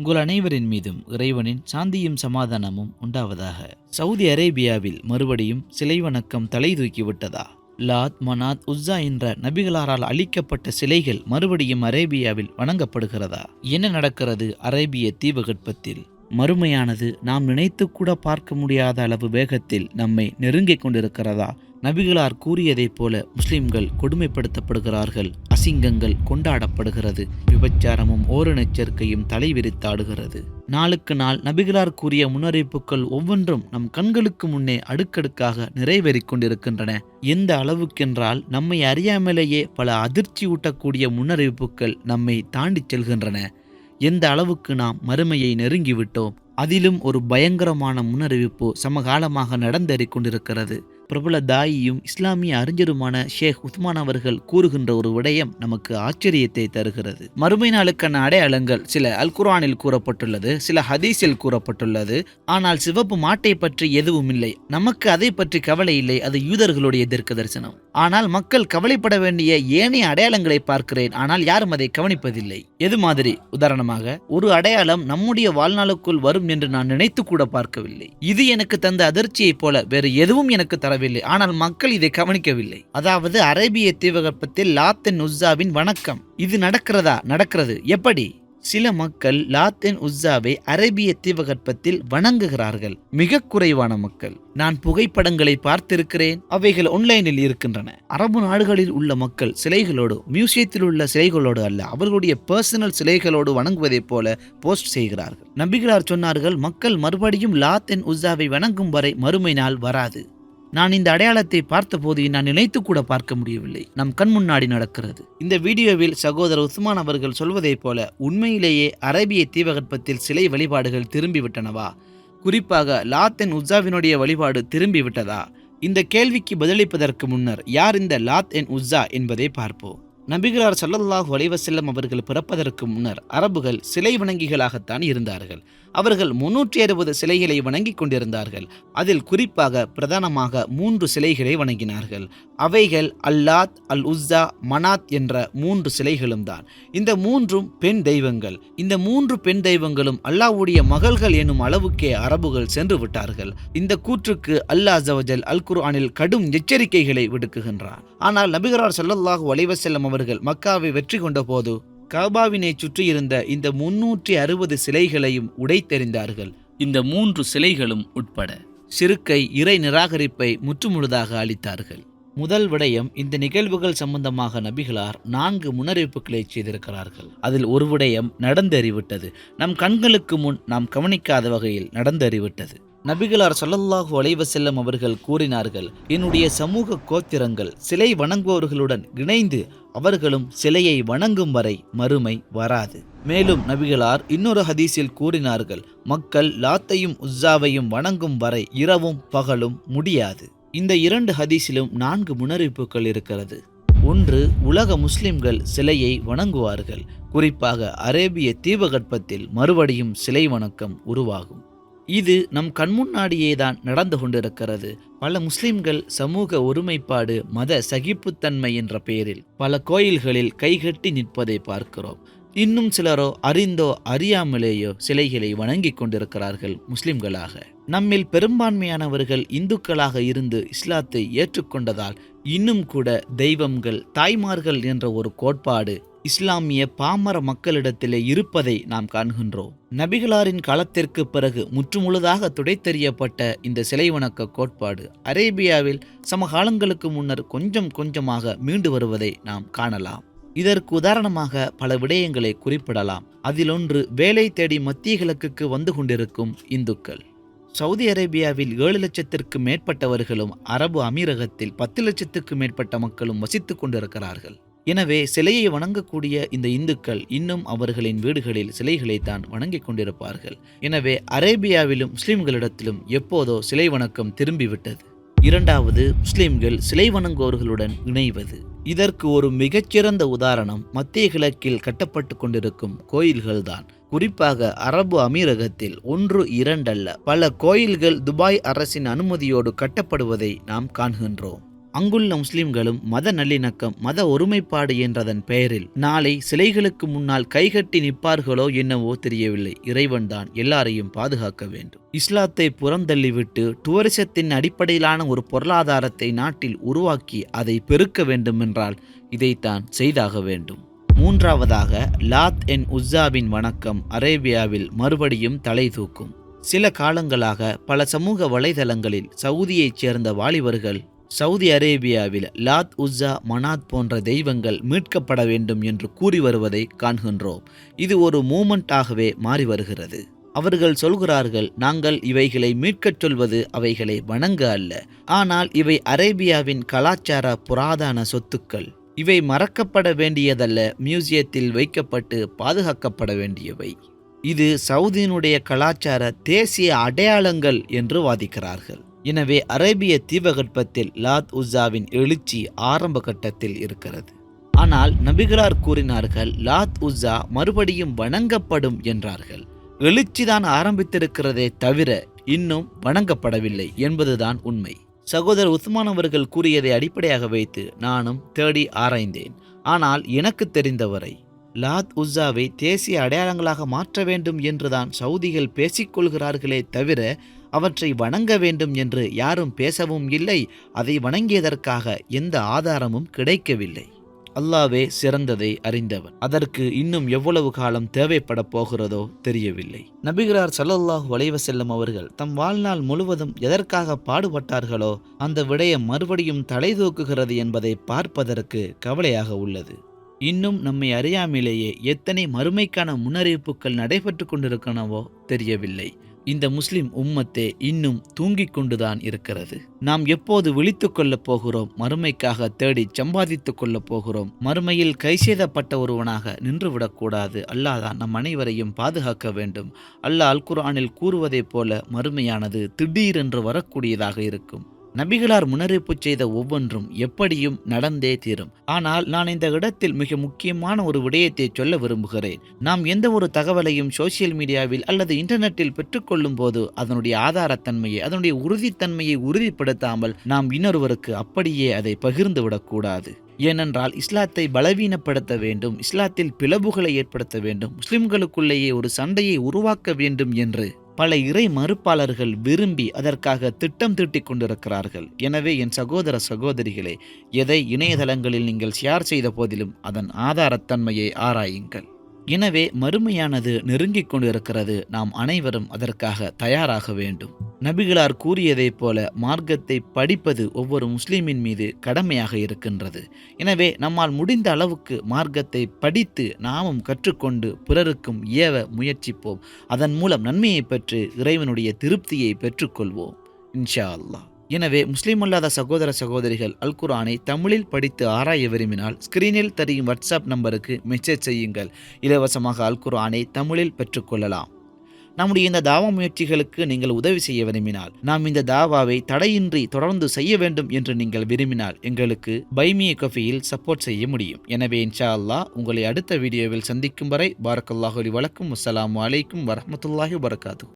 உங்கள் அனைவரின் மீதும் இறைவனின் சாந்தியும் சமாதானமும் உண்டாவதாக. சவுதி அரேபியாவில் மறுபடியும் சிலை வணக்கம் தலை தூக்கிவிட்டதா லாத் மனாத் உஸ்ஸா என்ற நபிகளாரால் அழிக்கப்பட்ட சிலைகள் மறுபடியும் அரேபியாவில் வணங்கப்படுகிறதா? என்ன நடக்கிறது அரேபிய தீபகற்பத்தில்? மறுமையானது நாம் நினைத்து கூட பார்க்க முடியாத அளவு வேகத்தில் நம்மை நெருங்கிக் கொண்டிருக்கிறதா? நபிகளார் கூறியதைப் போல முஸ்லிம்கள் கொடுமைப்படுத்தப்படுகிறார்கள் அசிங்கங்கள் கொண்டாடப்படுகிறது விபச்சாரமும் ஓரினச்சேர்க்கையும் தலைவிரித்தாடுகிறது. நாளுக்கு நாள் நபிகளார் கூறிய முன்னறிவிப்புகள் ஒவ்வொன்றும் நம் கண்களுக்கு முன்னே அடுக்கடுக்காக நிறைவேறிக் கொண்டிருக்கின்றன. எந்த அளவுக்கென்றால் நம்மை அறியாமலேயே பல அதிர்ச்சி ஊட்டக்கூடிய முன்னறிவிப்புகள் நம்மை தாண்டிச் செல்கின்றன. எந்த அளவுக்கு நாம் மறுமையை நெருங்கிவிட்டோம் அதிலும் ஒரு பயங்கரமான முன்னறிவிப்பு சமகாலமாக நடந்தேறிக் கொண்டிருக்கிறது. பிரபல தாயியும் இஸ்லாமிய அறிஞருமான ஷேக் உஸ்மான் அவர்கள் கூறுகின்ற ஒரு விடயம் நமக்கு ஆச்சரியத்தை தருகிறது. மறுமை நாளுக்கான அடையாளங்கள் சில அல்குரானில் கூறப்பட்டுள்ளது சில ஹதீஸில் கூறப்பட்டுள்ளது. ஆனால் சிவப்பு மாட்டை பற்றி எதுவும் இல்லை. நமக்கு அதை பற்றி கவலை இல்லை. அது யூதர்களுடைய தீர்க்க தரிசனம். ஆனால் மக்கள் கவலைப்பட வேண்டிய ஏனைய அடையாளங்களை பார்க்கிறேன். ஆனால் யாரும் அதை கவனிப்பதில்லை. எது மாதிரி? உதாரணமாக ஒரு அடையாளம் நம்முடைய வாழ்நாளுக்குள் வரும் என்று நான் நினைத்து கூட பார்க்கவில்லை. இது எனக்கு தந்த அதிர்ச்சியைப் போல வேறு எதுவும் எனக்கு தர தரவில்லை ஆனால் மக்கள் இதை கவனிக்கவில்லை. அதாவது அரேபிய தீபகற்பத்தில் லாத்தன் உஸ்ஸாவின் வணக்கம். இது நடக்கிறதா? நடக்கிறது. எப்படி? சில மக்கள் லாத்தென் உஸ்ஸாவை அரேபிய தீபகற்பத்தில் வணங்குகிறார்கள். மிக குறைவான மக்கள். நான் புகைப்படங்களை பார்த்திருக்கிறேன். அவைகள் ஆன்லைனில் இருக்கின்றன. அரபு நாடுகளில் உள்ள மக்கள் சிலைகளோடு மியூசியத்தில் உள்ள சிலைகளோடு அல்ல அவர்களுடைய பர்சனல் சிலைகளோடு வணங்குவதைப் போல போஸ்ட் செய்கிறார்கள். நபிகளார் சொன்னார்கள் மக்கள் மறுபடியும் லாத்தென் உஸ்ஸாவை வணங்கும் வரை மறுமை நாள் வராது. நான் இந்த அடையாளத்தை பார்த்தபோது நான் நினைத்து கூட பார்க்க முடியவில்லை. நம் கண் முன்னாடி நடக்கிறது. இந்த வீடியோவில் சகோதரர் உஸ்மான் அவர்கள் சொல்வதைப் போல உண்மையிலேயே அரேபிய தீபகற்பத்தில் சிலை வழிபாடுகள் திரும்பிவிட்டனவா? குறிப்பாக லாத்தன் உஸ்ஸாவினுடைய வழிபாடு திரும்பிவிட்டதா? இந்த கேள்விக்கு பதிலளிப்பதற்கு முன்னர் யார் இந்த லாத் என் உஸ்ஸா என்பதை பார்ப்போம். நபிகளார் சல்லல்லாஹ் வலைவசல்லம் அவர்கள் பிறப்பதற்கு முன்னர் அரபுகள் சிலை வணங்கிகளாகத்தான் இருந்தார்கள். அவர்கள் முன்னூற்றி அறுபது சிலைகளை வணங்கிக் கொண்டிருந்தார்கள். அதில் குறிப்பாக பிரதானமாக மூன்று சிலைகளை வணங்கினார்கள். அவைகள் அல்லாத் அல் உஸ்ஸா மனாத் என்ற மூன்று சிலைகளும் தான். இந்த மூன்றும் பெண் தெய்வங்கள். இந்த மூன்று பெண் தெய்வங்களும் அல்லாஹ்வுடைய மகள்கள் எனும் அளவுக்கே அரபுகள் சென்று விட்டார்கள். இந்த கூற்றுக்கு அல்லாஹ் ஜவஜல் அல் குர்ஆனில் கடும் எச்சரிக்கைகளை விடுக்குகின்றார் ஆனால் நபிகரார் ஸல்லல்லாஹு அலைஹி வஸல்லம் அவர்கள் மக்காவை வெற்றி கொண்ட போது கபாவினை சுற்றியிருந்த இந்த முன்னூற்றி அறுபது சிலைகளையும் உடைத்தெறிந்தார்கள். இந்த மூன்று சிலைகளும் உட்பட சிறுக்கை இறை நிராகரிப்பை முற்றுமுழுதாக அளித்தார்கள். முதல் விடயம் இந்த நிகழ்வுகள் சம்பந்தமாக நபிகளார் நான்கு முன்னறிவிப்புகளை செய்திருக்கிறார்கள். அதில் ஒரு விடயம் நடந்தறிவிட்டது. நம் கண்களுக்கு முன் நாம் கவனிக்காத வகையில் நடந்தறிவிட்டது. நபிகளார் சொல்லல்லாஹு அலைஹி வஸல்லம் அவர்கள் கூறினார்கள் என்னுடைய சமூக கோத்திரங்கள் சிலை வணங்குபவர்களுடன் இணைந்து அவர்களும் சிலையை வணங்கும் வரை மறுமை வராது மேலும் நபிகளார் இன்னொரு ஹதீஸில் கூறினார்கள் மக்கள் லாத்தையும் உஸ்ஸாவையும் வணங்கும் வரை இரவும் பகலும் முடியாது. இந்த இரண்டு ஹதீஸிலும் நான்கு முன்னறிவிப்புகள் இருக்கிறது. ஒன்று உலக முஸ்லிம்கள் சிலையை வணங்குவார்கள். குறிப்பாக அரேபிய தீபகற்பத்தில் மறுபடியும் சிலை வணக்கம் உருவாகும். இது நம் கண்முன்னாடியே தான் நடந்து கொண்டிருக்கிறது. பல முஸ்லிம்கள் சமூக ஒருமைப்பாடு மத சகிப்புத்தன்மை என்ற பெயரில் பல கோயில்களில் கைகட்டி நிற்பதை பார்க்கிறோம். இன்னும் சிலரோ அறிந்தோ அறியாமலேயோ சிலைகளை வணங்கிக் கொண்டிருக்கிறார்கள் முஸ்லிம்களாக. நம்மில் பெரும்பான்மையானவர்கள் இந்துக்களாக இருந்து இஸ்லாத்தை ஏற்றுக்கொண்டதால் இன்னும் கூட தெய்வங்கள் தாய்மார்கள் என்ற ஒரு கோட்பாடு இஸ்லாமிய பாமர மக்களிடத்திலே இருப்பதை நாம் காண்கின்றோம். நபிகளாரின் காலத்திற்கு பிறகு முற்றுமுழுதாக துடைத்தெறியப்பட்ட இந்த சிலை வணக்க கோட்பாடு அரேபியாவில் சமகாலங்களுக்கு முன்னர் கொஞ்சம் கொஞ்சமாக மீண்டு வருவதை நாம் காணலாம். இதற்கு உதாரணமாக பல விடயங்களை குறிப்பிடலாம். அதிலொன்று வேலை தேடி மத்திய கிழக்குக்கு வந்து கொண்டிருக்கும் இந்துக்கள். சவுதி அரேபியாவில் ஏழு லட்சத்திற்கு மேற்பட்டவர்களும் அரபு அமீரகத்தில் பத்து லட்சத்துக்கு மேற்பட்ட மக்களும் வசித்துக் கொண்டிருக்கிறார்கள். எனவே சிலையை வணங்கக்கூடிய இந்த இந்துக்கள் இன்னும் அவர்களின் வீடுகளில் சிலைகளை தான் வணங்கிக் கொண்டிருப்பார்கள். எனவே அரேபியாவிலும் முஸ்லிம்களிடத்திலும் எப்போதோ சிலை வணக்கம் திரும்பிவிட்டது. இரண்டாவது முஸ்லிம்கள் சிலை வணங்குவோர்களுடன் இணைவது. இதற்கு ஒரு மிகச்சிறந்த உதாரணம் மத்திய கிழக்கில் கட்டப்பட்டு கொண்டிருக்கும் கோயில்கள்தான். குறிப்பாக அரபு அமீரகத்தில் ஒன்று இரண்டல்ல பல கோயில்கள் துபாய் அரசின் அனுமதியோடு கட்டப்படுவதை நாம் காண்கின்றோம். அங்குள்ள முஸ்லிம்களும் மத நல்லிணக்கம் மத ஒருமைப்பாடு என்றதன் பெயரில் நாளை சிலைகளுக்கு முன்னால் கைகட்டி நிற்பார்களோ என்னவோ தெரியவில்லை. இறைவன்தான் எல்லாரையும் பாதுகாக்க வேண்டும். இஸ்லாத்தை புறந்தள்ளிவிட்டு டூரிசத்தின் அடிப்படையிலான ஒரு பொருளாதாரத்தை நாட்டில் உருவாக்கி அதை பெருக்க வேண்டுமென்றால் இதைத்தான் செய்தாக வேண்டும். மூன்றாவதாக லாத் என் உஸ்ஸாவின் வணக்கம் அரேபியாவில் மறுபடியும் தலை தூக்கும். சில காலங்களாக பல சமூக வலைதளங்களில் சவுதியைச் சேர்ந்த வாலிபர்கள் சவுதி அரேபியாவில் லாத் உஸ்ஸா மனாத் போன்ற தெய்வங்கள் மீட்கப்பட வேண்டும் என்று கூறி வருவதை காண்கின்றோம். இது ஒரு மூமெண்ட்டாகவே மாறி வருகிறது. அவர்கள் சொல்கிறார்கள் நாங்கள் இவைகளை மீட்கச் சொல்வது அவைகளை வணங்க அல்ல. ஆனால் இவை அரேபியாவின் கலாச்சார புராதன சொத்துக்கள். இவை மறக்கப்பட வேண்டியதல்ல மியூசியத்தில் வைக்கப்பட்டு பாதுகாக்கப்பட வேண்டியவை. இது சவுதியினுடைய கலாச்சார தேசிய அடையாளங்கள் என்று வாதிக்கிறார்கள். எனவே அரேபிய தீபகற்பத்தில் லாத் உஸாவின் எழுச்சி ஆரம்ப கட்டத்தில் இருக்கிறது. ஆனால் நபிகளார் கூறினார்கள் லாத் உஸா மறுபடியும் வணங்கப்படும் என்றார்கள். எழுச்சிதான் ஆரம்பித்திருக்கிறதே தவிர இன்னும் வணங்கப்படவில்லை என்பதுதான் உண்மை. சகோதரர் உஸ்மான் அவர்கள் கூறியதை அடிப்படையாக வைத்து நானும் தேடி ஆராய்ந்தேன். ஆனால் எனக்கு தெரிந்தவரை லாத் உஸாவை தேசிய அடையாளங்களாக மாற்ற வேண்டும் என்றுதான் சவுதிகள் பேசிக்கொள்கிறார்களே தவிர அவற்றை வணங்க வேண்டும் என்று யாரும் பேசவும் இல்லை. அதை வணங்கியதற்காக எந்த ஆதாரமும் கிடைக்கவில்லை. அல்லாவே சிறந்ததை அறிந்தவன். அதற்கு இன்னும் எவ்வளவு காலம் தேவைப்பட போகிறதோ தெரியவில்லை. நபிகரார் சல்லல்லாஹ் வளைவ செல்லும் அவர்கள் தம் வாழ்நாள் முழுவதும் எதற்காக பாடுபட்டார்களோ அந்த விடயம் மறுபடியும் தலை தூக்குகிறது என்பதை பார்ப்பதற்கு கவலையாக உள்ளது. இன்னும் நம்மை அறியாமலேயே எத்தனை மறுமைக்கான முன்னறிவிப்புகள் நடைபெற்று கொண்டிருக்கனவோ தெரியவில்லை. இந்த முஸ்லிம் உம்மத்தே இன்னும் தூங்கிக் கொண்டுதான் இருக்கிறது. நாம் எப்போது விழித்துக் கொள்ளப் போகிறோம் மறுமைக்காக தேடி சம்பாதித்துக் கொள்ளப் போகிறோம் மறுமையில் கைசேதப்பட்ட ஒருவனாக நின்றுவிடக்கூடாது அல்லாதான் நம் அனைவரையும் பாதுகாக்க வேண்டும். அல்லாஹ் அல் குர்ஆனில் கூறுவதைப் போல மறுமையானது திடீரென்று வரக்கூடியதாக இருக்கும். நபிகளார் முன்னறிவிப்பு செய்த ஒவ்வொன்றும் எப்படியும் நடந்தே தீரும். ஆனால் நான் இந்த இடத்தில் மிக முக்கியமான ஒரு விடயத்தை சொல்ல விரும்புகிறேன். நாம் எந்த ஒரு தகவலையும் சோசியல் மீடியாவில் அல்லது இன்டர்நெட்டில் பெற்றுக்கொள்ளும் போது அதனுடைய ஆதாரத்தன்மையை அதனுடைய உறுதித்தன்மையை உறுதிப்படுத்தாமல் நாம் இன்னொருவருக்கு அப்படியே அதை பகிர்ந்து விடக்கூடாது. ஏனென்றால் இஸ்லாத்தை பலவீனப்படுத்த வேண்டும் இஸ்லாத்தில் பிளவுகளை ஏற்படுத்த வேண்டும் முஸ்லிம்களுக்குள்ளேயே ஒரு சண்டையை உருவாக்க வேண்டும் என்று பல இறை மறுப்பாளர்கள் விரும்பி அதற்காக திட்டம் தீட்டிக் கொண்டிருக்கிறார்கள். எனவே என் சகோதர சகோதரிகளே எதை இணையதளங்களில் நீங்கள் ஷேர் செய்த போதிலும் அதன் ஆதாரத்தன்மையை ஆராயுங்கள். எனவே மறுமையானது நெருங்கிக் கொண்டிருக்கிறது. நாம் அனைவரும் அதற்காக தயாராக வேண்டும். நபிகளார் கூறியதைப் போல மார்க்கத்தை படிப்பது ஒவ்வொரு முஸ்லிமின் மீது கடமையாக இருக்கின்றது. எனவே நம்மால் முடிந்த அளவுக்கு மார்க்கத்தை படித்து நாமும் கற்றுக்கொண்டு பிறருக்கும் ஏவ முயற்சிப்போம். அதன் மூலம் நன்மையை பெற்று இறைவனுடைய திருப்தியை பெற்றுக்கொள்வோம். இன்ஷா அல்லாஹ். எனவே முஸ்லீம் அல்லாத சகோதர சகோதரிகள் அல் குரானை தமிழில் படித்து ஆராய விரும்பினால் ஸ்கிரீனில் தெரியும் வாட்ஸ்அப் நம்பருக்கு மெசேஜ் செய்யுங்கள். இலவசமாக அல் குரானை தமிழில் பெற்றுக்கொள்ளலாம். நம்முடைய இந்த தாவா முயற்சிகளுக்கு நீங்கள் உதவி செய்ய விரும்பினால் நாம் இந்த தாவாவை தடையின்றி தொடர்ந்து செய்ய வேண்டும் என்று நீங்கள் விரும்பினால் எங்களுக்கு பைமிய கஃபியில் சப்போர்ட் செய்ய முடியும். எனவே இன்ஷா அல்லாஹ் உங்களை அடுத்த வீடியோவில் சந்திக்கும் வரை பாரக்கல்லாஹலி வழக்கும் அஸ்லாம் அலைக்கும் வரமத்துல்லாஹி வரகாத்து